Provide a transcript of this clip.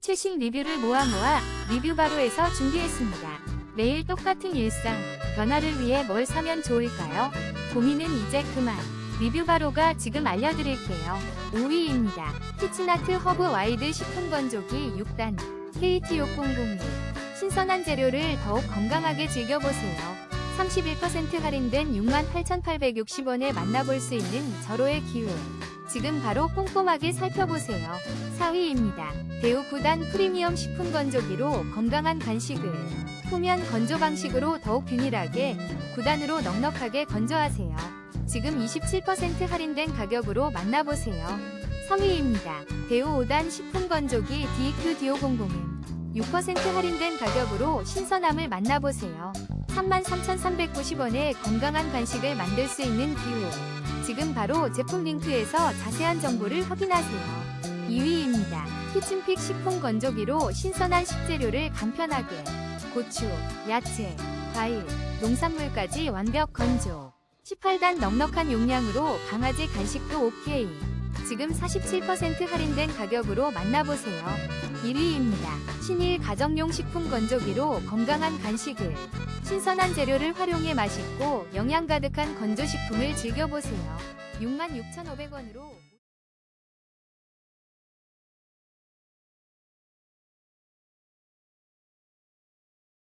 최신 리뷰를 모아 모아 리뷰바로에서 준비했습니다. 매일 똑같은 일상, 변화를 위해 뭘 사면 좋을까요? 고민은 이제 그만. 리뷰바로가 지금 알려드릴게요. 5위입니다. 키친아트 허브 와이드 식품 건조기 6단 KT6001 신선한 재료를 더욱 건강하게 즐겨보세요. 31% 할인된 68,860원에 만나볼 수 있는 절호의 기회. 지금 바로 꼼꼼하게 살펴보세요. 4위입니다. 대우 9단 프리미엄 식품 건조기로 건강한 간식을 후면 건조 방식으로 더욱 균일하게 9단으로 넉넉하게 건조하세요. 지금 27% 할인된 가격으로 만나보세요. 3위입니다. 대우 5단 식품 건조기 DQ 듀오 00은 6% 할인된 가격으로 신선함을 만나보세요. 33,390원에 건강한 간식을 만들 수 있는 기회. 지금 바로 제품 링크에서 자세한 정보를 확인하세요. 2위입니다. 키친픽 식품 건조기로 신선한 식재료를 간편하게 고추, 야채, 과일, 농산물까지 완벽 건조. 18단 넉넉한 용량으로 강아지 간식도 오케이. 지금 47% 할인된 가격으로 만나보세요. 1위입니다. 신일 가정용 식품 건조기로 건강한 간식을 신선한 재료를 활용해 맛있고 영양 가득한 건조식품을 즐겨보세요. 66,500원으로